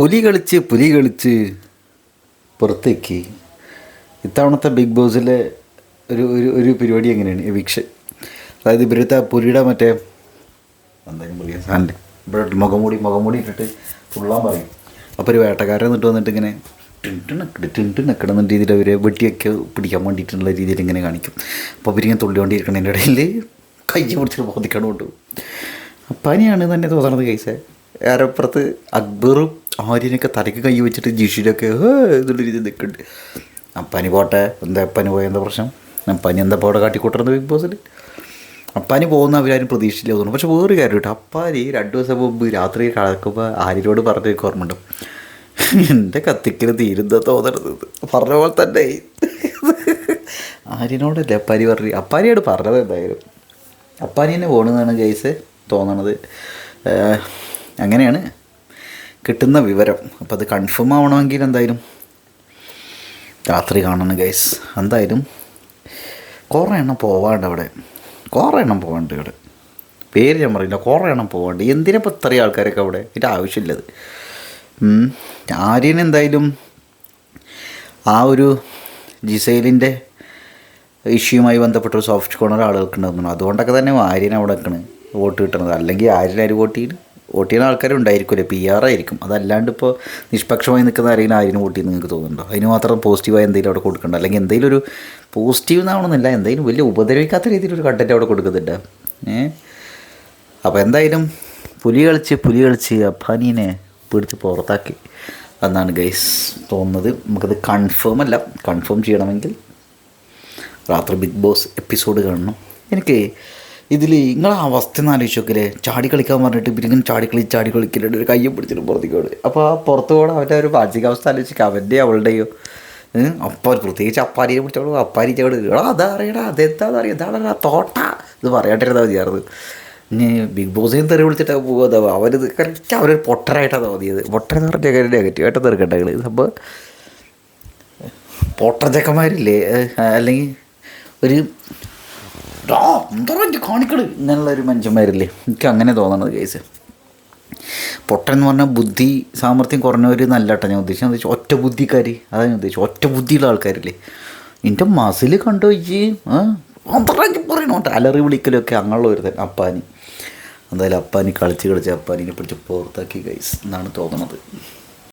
പുലി കളിച്ച് പുലി കളിച്ച് പുറത്തേക്ക്. ഇത്തവണത്തെ ബിഗ് ബോസിലെ ഒരു ഒരു ഒരു പരിപാടി എങ്ങനെയാണ്? എവിക്ഷൻ അതായത് ഇവരത്തെ പുലിയുടെ മറ്റേ എന്തായാലും പറയാം സാധനം. ഇവിടെ മുഖംമൂടി മുഖംമൂടി ഇട്ടിട്ട് തുള്ളാൻ പറയും. അപ്പോൾ ഒരു വേട്ടക്കാരൻ എന്നിട്ട് വന്നിട്ട് ഇങ്ങനെ ടിൻട്ട് നക്കിട് എന്ന രീതിയിൽ അവർ വെട്ടിയൊക്കെ പിടിക്കാൻ വേണ്ടിയിട്ടുള്ള രീതിയിൽ ഇങ്ങനെ കാണിക്കും. അപ്പോൾ അവരിങ്ങനെ തുള്ളിക്കൊണ്ടിരിക്കണതിന്റെ ഇടയിൽ കയ്യെ പിടിച്ചിട്ട് ബോധിക്കണം കൊണ്ടുപോകും പനിയാണ് തന്നെ തോന്നണത് കേസ് ആരപ്പുറത്ത് അക്ബറും ആര്യനൊക്കെ തലയ്ക്ക് കൈ വെച്ചിട്ട് ജിഷിലൊക്കെ എന്നുള്ള രീതിയിൽ നിൽക്കുന്നുണ്ട്. അപ്പനി പോട്ടെ എന്താ അപ്പനി പോയ എന്താ പ്രശ്നം? അപ്പനി എന്താ പോടെ കാട്ടിക്കൂട്ടുന്നത് ബിഗ് ബോസിൽ അപ്പാനി പോകുന്ന അവരാരും പ്രതീക്ഷിച്ചില്ല തോന്നുന്നു. പക്ഷെ വേറൊരു കാര്യം കേട്ടോ അപ്പാനി രണ്ട് ദിവസം മുമ്പ് രാത്രി കിടക്കുമ്പോൾ ആര്യനോട് പറഞ്ഞ ഓർമ്മയുണ്ടോ. എന്റെ കത്തിക്കൽ തീരുന്ന തോന്നരുത് പറഞ്ഞ പോലെ തന്നെ. ആര്യനോടല്ലേ അപ്പാനി പറഞ്ഞു അപ്പാനിയോട് പറഞ്ഞത് എന്തായാലും. അപ്പാനി തന്നെ പോകണമെന്നാണ് കേസ് തോന്നണത്. അങ്ങനെയാണ്. കിട്ടുന്ന വിവരം. അപ്പോൾ അത് കൺഫേം ആവണമെങ്കിൽ എന്തായാലും? രാത്രി കാണണം ഗൈസ് എന്തായാലും? കുറേ എണ്ണം പോവാണ്ട് അവിടെ. കുറേ എണ്ണം പോവാണ്ട് ഇവിടെ. പേര് ഞാൻ പറയില്ല കുറേ എണ്ണം പോവാണ്ട്. എന്തിനപ്പോൾ ഇത്രയും ആൾക്കാരൊക്കെ അവിടെ? ഇതിന്റെ ആവശ്യമില്ലത്. ആര്യൻ എന്തായാലും ആ ഒരു ജിസൈലിന്റെ ഇഷ്യൂമായി ബന്ധപ്പെട്ട ഒരു സോഫ്റ്റ് കോണർ ആളുകൾക്ക് ഉണ്ടാകുന്നു അതുകൊണ്ടൊക്കെ തന്നെ ആര്യൻ അവിടെ നിൽക്കണ്. വോട്ട് കിട്ടണത്. അല്ലെങ്കിൽ ആര്യൻ ആര് വോട്ട് ചെയ്ത് വോട്ട് ചെയ്യുന്ന ആൾക്കാരുണ്ടായിരിക്കുമല്ലേ പി ആർ ആയിരിക്കും. അതല്ലാണ്ട് ഇപ്പോൾ നിഷ്പക്ഷമായി നിൽക്കുന്ന ആരെങ്കിലും ആരും വോട്ട് ചെയ്യുന്ന നിങ്ങൾക്ക് തോന്നുന്നുണ്ടോ? അതിന് മാത്രം പോസിറ്റീവായി എന്തെങ്കിലും അവിടെ കൊടുക്കണ്ട? അല്ലെങ്കിൽ എന്തെങ്കിലും ഒരു പോസിറ്റീവ് എന്നാവണമെന്നില്ല എന്തെങ്കിലും വലിയ ഉപദ്രവിക്കാത്ത രീതിയിലൊരു കണ്ടന്റ് അവിടെ കൊടുക്കുന്നുണ്ട്. ഏ? അപ്പോൾ എന്തായാലും പുലി കളിച്ച് പുലി കളിച്ച് അഫാനീനെ പിടിച്ച് പുറത്താക്കി എന്നാണ് ഗൈസ് തോന്നുന്നത്. നമുക്കത് കൺഫേം അല്ല. കൺഫേം ചെയ്യണമെങ്കിൽ രാത്രി ബിഗ് ബോസ് എപ്പിസോഡ് കാണണം. എനിക്ക് ഇതിൽ നിങ്ങളെ അവസ്ഥ ഒന്ന് ആലോചിച്ച് നോക്കില്ലേ? ചാടി കളിക്കാൻ പറഞ്ഞിട്ട് ഇവരിങ്ങനെ ചാടി കളി ചാടി കളിക്കലുണ്ട് ഒരു കയ്യും പിടിച്ചിട്ട് പുറത്തേക്ക് വിടും അപ്പോൾ ആ പുറത്ത് പോകണം അവന്റെ ഒരു മാനസികാവസ്ഥ ആലോചിക്കുക അവന്റെ അവളുടെയോ അപ്പോൾ പ്രത്യേകിച്ച് അപ്പാരിയെ പിടിച്ചോളൂ. അപ്പാരി ചവിട് എടാ അതാ അറിയടാ അതെന്താന്ന് അറിയാം ഇതാണ് തോട്ട ഇത് പറയാണ്ടിരുന്നാൽ മതിയായിരുന്നു ഇനി ബിഗ് ബോസിൽ തെറി വിളിച്ചിട്ട് പോകുന്നത് അവരിത് കറക്റ്റ് അവരൊരു പൊട്ടറായിട്ടാണ് തോന്നിയത്. പൊട്ടരെന്ന് പറഞ്ഞ കാര്യം നെഗറ്റീവായിട്ട് തീർക്കട്ടെ പൊട്ടർ ചക്കന്മാരില്ലേ അല്ലെങ്കിൽ ഒരു ഡാ കാണിക്കട് ഇങ്ങനെയുള്ള ഒരു മനുഷ്യന്മാരില്ലേ? എനിക്ക് അങ്ങനെ തോന്നണത് കേസ് പൊട്ടൻ എന്ന് പറഞ്ഞാൽ ബുദ്ധി സാമർഥ്യം കുറഞ്ഞവർ നല്ല കേട്ടോ ഞാൻ ഉദ്ദേശിച്ചത്. വെച്ചാൽ ഒറ്റ ബുദ്ധിക്കാർ അതാണ് ഞാൻ ഉദ്ദേശിച്ചത്. ഒറ്റ ബുദ്ധിയുള്ള ആൾക്കാരില്ലേ? എന്റെ മസിൽ കണ്ടു വെച്ച് അന്തറാക്കി പറയണോ? അലറി വിളിക്കലൊക്കെ അങ്ങനെയുള്ള ഒരു അപ്പാനി. എന്തായാലും അപ്പാനി കളിച്ച് കളിച്ച് അപ്പാനിനെ പിടിച്ച് പുറത്താക്കി ഗൈസ് എന്നാണ് തോന്നണത്.